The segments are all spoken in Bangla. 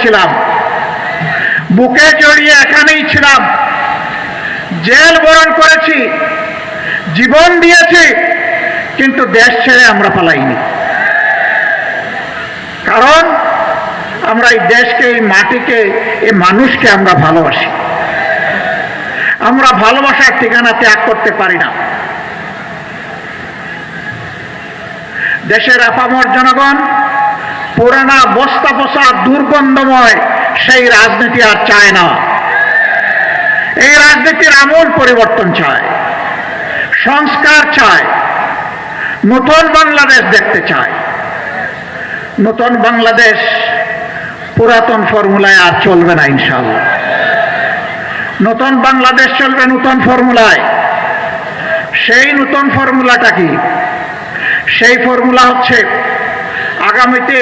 ছিলাম। বুকে জড়িয়ে এখানেই ছিলাম। জেল বরণ করেছি, জীবন দিয়েছি, কিন্তু দেশ ছেড়ে আমরা পালাইনি। কারণ আমরা এই দেশকে, এই মাটিকে, এই মানুষকে আমরা ভালোবাসি। আমরা ভালোবাসার ঠিকানা ত্যাগ করতে পারি না। দেশের আপামর জনগণ পুরানা বস্তা পোষা দুর্গন্ধময়, সেই রাজনীতি আর চায় না। এই রাজনীতির আমূল পরিবর্তন চায়, সংস্কার চায়, নতুন বাংলাদেশ দেখতে চায়। নতুন বাংলাদেশ পুরাতন ফর্মুলায় আর চলবে না ইনশাল্লাহ নতুন বাংলাদেশ চলবে নতুন ফর্মুলায়। সেই নতুন ফর্মুলাটা কি? সেই ফর্মুলা হচ্ছে আগামীতে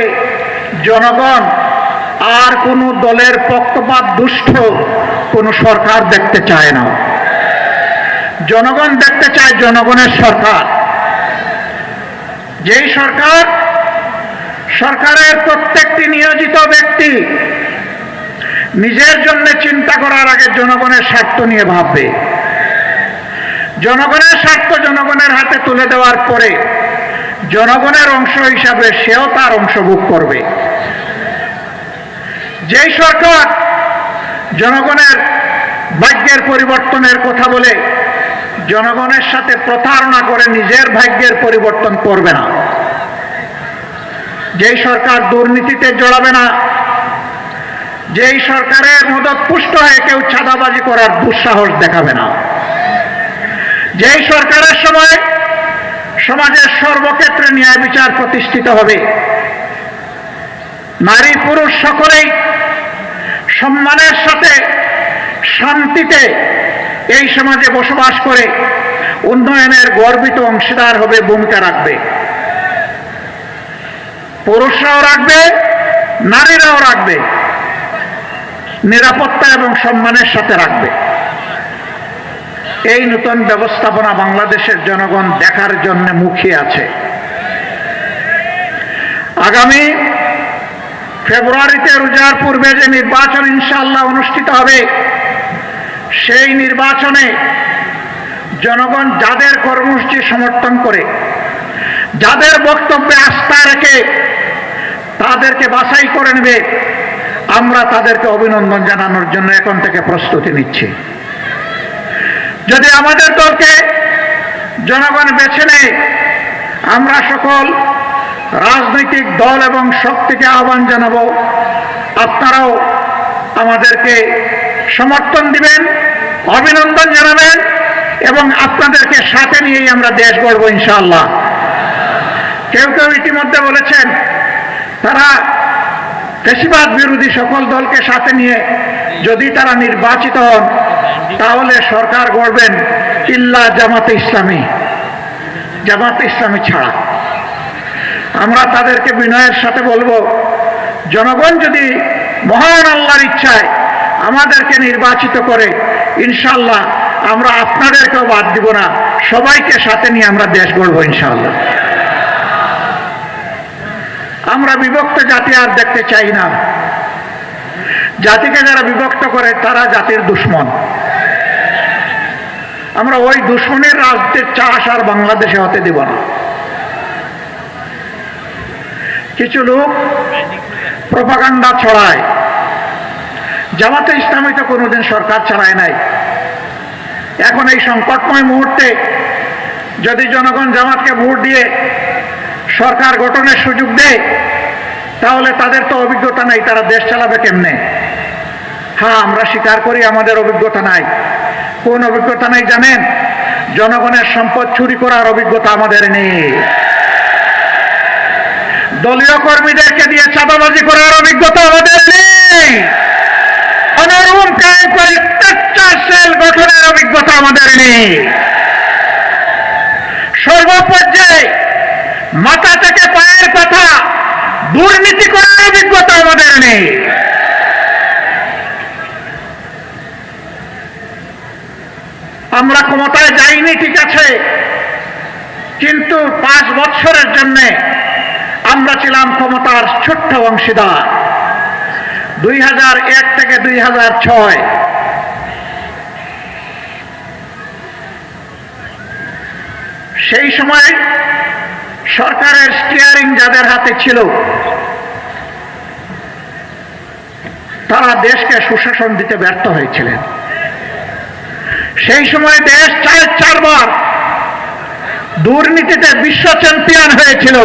জনগণ আর কোনো দলের পক্ষপাত, দুষ্ট কোনো সরকার দেখতে চায় না। জনগণ দেখতে চায় জনগণের সরকার। যেই সরকার, সরকারের প্রত্যেকটি নিয়োজিত ব্যক্তি নিজের জন্য চিন্তা করার আগে জনগণের স্বার্থ নিয়ে ভাববে। জনগণের স্বার্থ জনগণের হাতে তুলে দেওয়ার পরে জনগণের অংশ হিসাবে সেও তার অংশ ভোগ করবে। যেই সরকার জনগণের ভাগ্যের পরিবর্তনের কথা বলে জনগণের সাথে প্রতারণা করে নিজের ভাগ্যের পরিবর্তন করবে না। যেই সরকার দুর্নীতিতে জড়াবে না, যেই সরকারের মদত পুষ্ট হয়ে কেউ চাঁদাবাজি করার দুঃসাহস দেখাবে না। যেই সরকারের সময় সমাজের সর্বক্ষেত্রে ন্যায় বিচার প্রতিষ্ঠিত হবে। নারী পুরুষ সকলেই সম্মানের সাথে শান্তিতে এই সমাজে বসবাস করে উন্নয়নের গর্বিত অংশীদার হবে, ভূমিকা রাখবে। পুরুষরাও রাখবে, নারীরাও রাখবে, নিরাপত্তা এবং সম্মানের সাথে রাখবে। এই নতুন ব্যবস্থাপনা বাংলাদেশের জনগণ দেখার জন্য মুখিয়ে আছে। আগামী ফেব্রুয়ারিতে রোজার পূর্বে যে নির্বাচন ইনশাল্লাহ অনুষ্ঠিত হবে, সেই নির্বাচনে জনগণ যাদের কর্মসূচি সমর্থন করে, যাদের বক্তব্যে আস্থা রেখে তাদেরকে বাছাই করে নেবে, আমরা তাদেরকে অভিনন্দন জানানোর জন্য এখন থেকে প্রস্তুতি নিচ্ছি। যদি আমাদের দলকে জনগণ বেছে নেয়, আমরা সকল রাজনৈতিক দল এবং শক্তিকে আহ্বান জানাব। আপনারাও আমাদেরকে সমর্থন দিবেন, অভিনন্দন জানাবেন এবং আপনাদেরকে সাথে নিয়েই আমরা দেশ গড়ব ইনশাআল্লাহ। কেউ কেউ ইতিমধ্যে বলেছেন, তারা বেশিরভাগ বিরোধী সকল দলকে সাথে নিয়ে যদি তারা নির্বাচিত হন তাহলে সরকার গড়বেন ইল্লা জামাতে ইসলামী। জামাতে ইসলামী ছাড়া। আমরা তাদেরকে বিনয়ের সাথে বলব, জনগণ যদি মহান আল্লাহর ইচ্ছায় আমাদেরকে নির্বাচিত করে ইনশাল্লাহ আমরা আপনাদেরকেও বাদ দিব না, সবাইকে সাথে নিয়ে আমরা দেশ গড়বো ইনশাল্লাহ আমরা বিভক্ত জাতি আর দেখতে চাই না। জাতিকে যারা বিভক্ত করে, তারা জাতির দুশ্মন। আমরা ওই দুশ্মনের রাজনীতির চাষ আর বাংলাদেশে হতে দেব না। কিছু লোক প্রপাগান্ডা ছড়ায়। জামাতে ইসলামী তো কোনোদিন সরকার চালায় নাই। এখন এই সংকটময় মুহূর্তে যদি জনগণ জামাতকে ভোট দিয়ে সরকার গঠনের সুযোগ দেয়, তাহলে তাদের তো অভিজ্ঞতা নাই, তারা দেশ চালাবে কেমনে? হ্যাঁ আমরা স্বীকার করি আমাদের অভিজ্ঞতা নাই। কোন অভিজ্ঞতা নাই জানেন? জনগণের সম্পদ চুরি করার অভিজ্ঞতা আমাদের নেই। দলীয় কর্মীদেরকে দিয়ে চাঁদাবাজি করার অভিজ্ঞতা আমাদের নেই। অনরুম কায়েম করে টেকচার সেল গঠনের অভিজ্ঞতা আমাদের নেই। সর্বপর্যায়ে মাথা থেকে পায়ের কথা দুর্নীতি করার অভিজ্ঞতা আমাদের নেই। আমরা ক্ষমতায় যাইনি, ঠিক আছে। কিন্তু পাঁচ বছরের জন্য আমরা ছিলাম ক্ষমতার ছোট্ট অংশীদার। দুই হাজার এক থেকে দুই হাজার ছয়। সেই সময় সরকারের স্টিয়ারিং যাদের হাতে ছিল, তারা দেশকে সুশাসন দিতে ব্যর্থ হয়েছিলেন। সেই সময় দেশ চার চারবার দুর্নীতিতে বিশ্ব চ্যাম্পিয়ন হয়েছিল।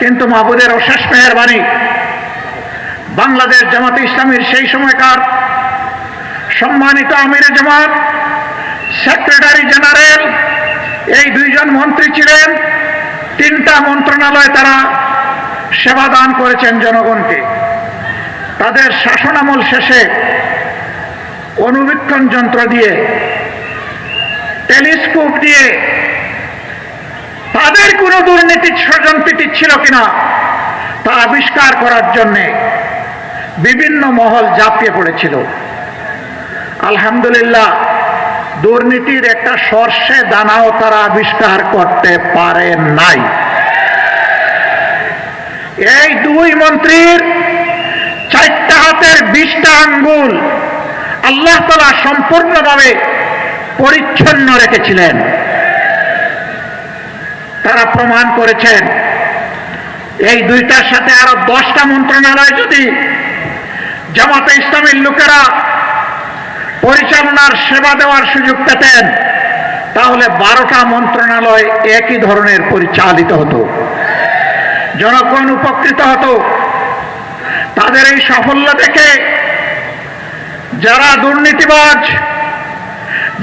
কিন্তু মাহবুদের অশেষ মেহরবানি, বাংলাদেশ জামাতে ইসলামীর সেই সময়কার সম্মানিত আমিরে জামাত, সেক্রেটারি জেনারেল, এই দুইজন মন্ত্রী ছিলেন। তিনটা মন্ত্রণালয় তারা সেবা দান করেছেন জনগণকে। তাদের শাসনামল শেষে অনুবীক্ষণ যন্ত্র দিয়ে, টেলিস্কোপ দিয়ে, তাদের কোনো দুর্নীতি ষড়যন্ত্রটি ছিল কিনা তা আবিষ্কার করার জন্যে বিভিন্ন মহল জাপিয়ে পড়েছিল। আলহামদুলিল্লাহ, দুর্নীতির একটা সর্ষে দানাও তারা আবিষ্কার করতে পারে নাই। এই দুই মন্ত্রীর চারটা হাতের বিশটা আঙ্গুল আল্লাহ তালা সম্পূর্ণভাবে পরিচ্ছন্ন রেখেছিলেন। তারা প্রমাণ করেছেন, এই দুইটার সাথে আরও দশটা মন্ত্রণালয় যদি জামাতে ইসলামের লোকেরা পরিচালনার সেবা দেওয়ার সুযোগ পেতেন, তাহলে বারোটা মন্ত্রণালয় একই ধরনের পরিচালিত হতো। জনগণ উপকৃত হতো। তাদের এই সাফল্য দেখে যারা দুর্নীতিবাজ,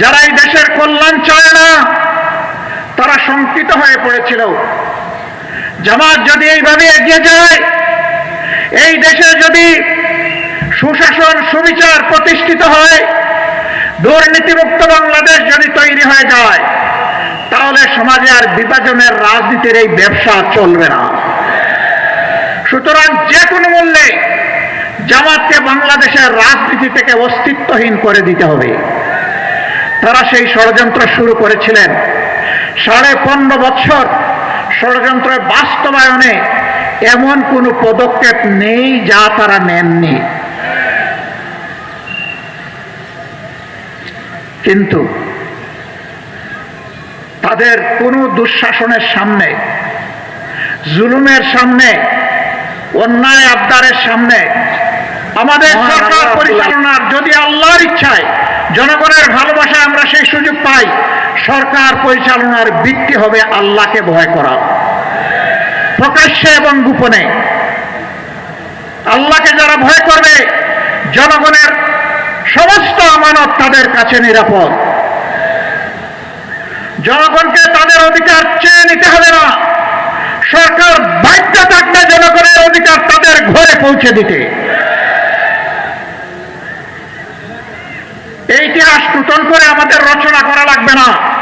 যারা এই দেশের কল্যাণ চায় না, তারা শঙ্কিত হয়ে পড়েছিল। জামাত যদি এইভাবে এগিয়ে যায়, এই দেশে যদি সুশাসন সুবিচার প্রতিষ্ঠিত হয়, দুর্নীতিমুক্ত বাংলাদেশ যদি তৈরি হয়ে যায়, তাহলে সমাজে আর বিভাজনের রাজনীতির এই ব্যবসা চলবে না। সুতরাং যে কোনো মূল্যে জামাতকে বাংলাদেশের রাজনীতি থেকে অস্তিত্বহীন করে দিতে হবে। তারা সেই ষড়যন্ত্র শুরু করেছিলেন। সাড়ে পনেরো বছর ষড়যন্ত্রের বাস্তবায়নে এমন কোনো পদক্ষেপ নেই যা তারা নেননি। কিন্তু তাদের কোনো দুঃশাসনের সামনে, জুলুমের সামনে, অন্যায় আবদারের সামনে আমাদের সরকার পরিচালনার যদি আল্লাহর ইচ্ছায় জনগণের ভালোবাসায় আমরা সেই সুযোগ পাই, সরকার পরিচালনার ভিত্তি হবে আল্লাহকে ভয় করা। প্রকাশ্যে এবং গোপনে। আল্লাহকে যারা ভয় করবে, জনগণের সমস্ত আমানত তাদের কাছে নিরাপদ। জনগণকে তাদের অধিকার চেয়ে নিতে হবে না। সরকার বাধ্য থাকবে জনগণের অধিকার তাদের ঘরে পৌঁছে দিতে। ইতিহাস নূতন করে আমাদের রচনা করা লাগবে না।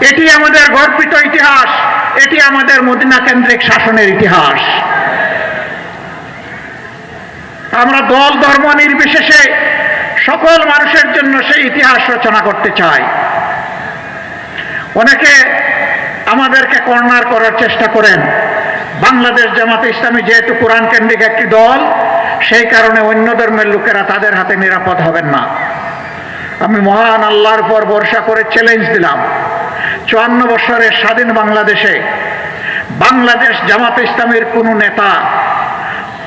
এটি আমাদের গর্বিত ইতিহাস। এটি আমাদের মদিনা কেন্দ্রিক শাসনের ইতিহাস। আমরা দল, ধর্ম নির্বিশেষে সকল মানুষের জন্য সেই ইতিহাস রচনা করতে চাই। অনেকে আমাদেরকে কর্নার করার চেষ্টা করেন। বাংলাদেশ জামাতে ইসলামী যেহেতু কোরআন কেন্দ্রিক একটি দল, সেই কারণে অন্য ধর্মের লোকেরা তাদের হাতে নিরাপদ হবেন না। আমি মহান আল্লাহর পর ভরসা করে চ্যালেঞ্জ দিলাম। চুয়ান্ন বছরের স্বাধীন বাংলাদেশে বাংলাদেশ জামাতে ইসলামের কোন নেতা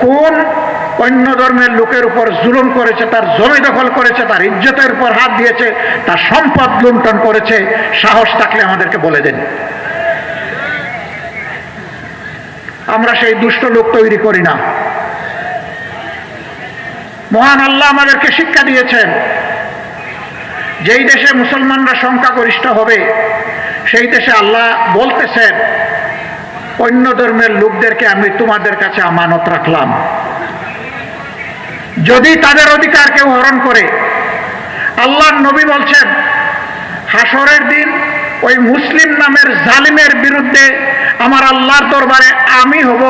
কোন অন্য ধর্মের লোকের উপর জুলুম করেছে, তার জমি দখল করেছে, তার ইজ্জতের উপর হাত দিয়েছে, তার সম্পদ লুণ্ঠন করেছে, সাহস থাকলে আমাদেরকে বলে দেন। আমরা সেই দুষ্ট লোক তৈরি করি না। মহান আল্লাহ আমাদেরকে শিক্ষা দিয়েছেন যেই দেশে মুসলমানরা সংখ্যাগরিষ্ঠ হবে, সেই দেশে আল্লাহ বলতেছেন, অন্য ধর্মের লোকদেরকে আমি তোমাদের কাছে আমানত রাখলাম। যদি তাদের অধিকার কেউ হরণ করে, আল্লাহ নবী বলছেন, হাসরের দিন ওই মুসলিম নামের জালিমের বিরুদ্ধে আমার আল্লাহর দরবারে আমি হব,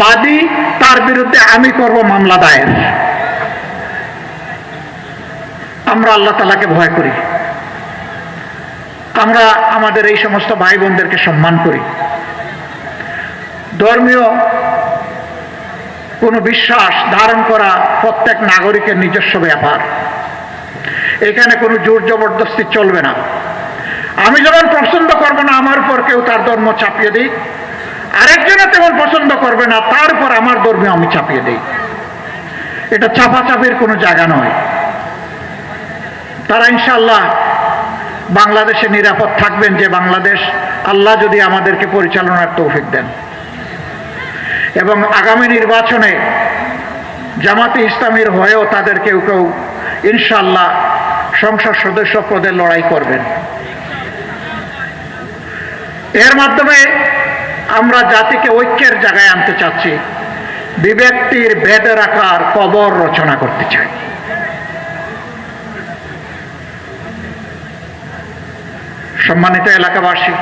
বাদী, তার বিরুদ্ধে আমি করব মামলা দায়ের। আমরা আল্লাহ তালাকে ভয় করি। আমরা আমাদের এই সমস্ত ভাই বোনদেরকে সম্মান করি। ধর্মীয় কোনো বিশ্বাস ধারণ করা প্রত্যেক নাগরিকের নিজস্ব ব্যাপার। এখানে কোনো জোর জবরদস্তি চলবে না। আমি যেমন পছন্দ করব না, আমার উপর কেউ তার ধর্ম চাপিয়ে দিই আরেকজনে তেমন পছন্দ করবে না, তার উপর আমার ধর্মে আমি চাপিয়ে দিই। এটা চাপাচাপির কোনো জায়গা নয়। তারা ইনশাল্লাহ বাংলাদেশে নিরাপদ থাকবেন যে বাংলাদেশ, আল্লাহ যদি আমাদেরকে পরিচালনার তৌফিক দেন। এবং আগামী নির্বাচনে জামাতে ইসলামীর হয়েও তাদের কেউ কেউ ইনশাল্লাহ সংসদ সদস্য পদে লড়াই করবেন। এর মাধ্যমে আমরা জাতিকে ঐক্যের জায়গায় আনতে চাচ্ছি বিব্যক্তির ভেদের আকার কবর রচনা করতে চাই। সম্মানিত এলাকাবাসী,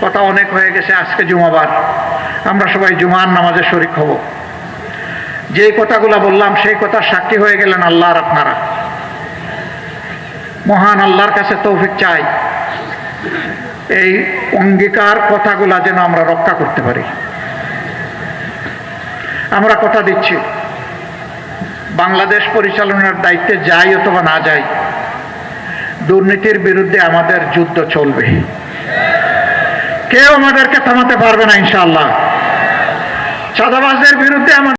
কথা অনেক হয়ে গেছে আজকে জুমাবার। আমরা সবাই জুমার নামাজে শরিক হব। যে কথাগুলো বললাম, সেই কথা সাক্ষী হয়ে গেলেন আল্লাহর আপনারা। মহান আল্লাহর কাছে তৌফিক চাই। এই অঙ্গীকার কথাগুলা যেন আমরা রক্ষা করতে পারি। আমরা কথা দিচ্ছি, বাংলাদেশ পরিচালনার দায়িত্বে যাই অথবা না যাই দুর্নীতির বিরুদ্ধে আমাদের যুদ্ধ চলবে। কেউ আমাদেরকে থামাতে পারবে না ইনশাল্লাহ চাঁদাবাজদের বিরুদ্ধে আমাদের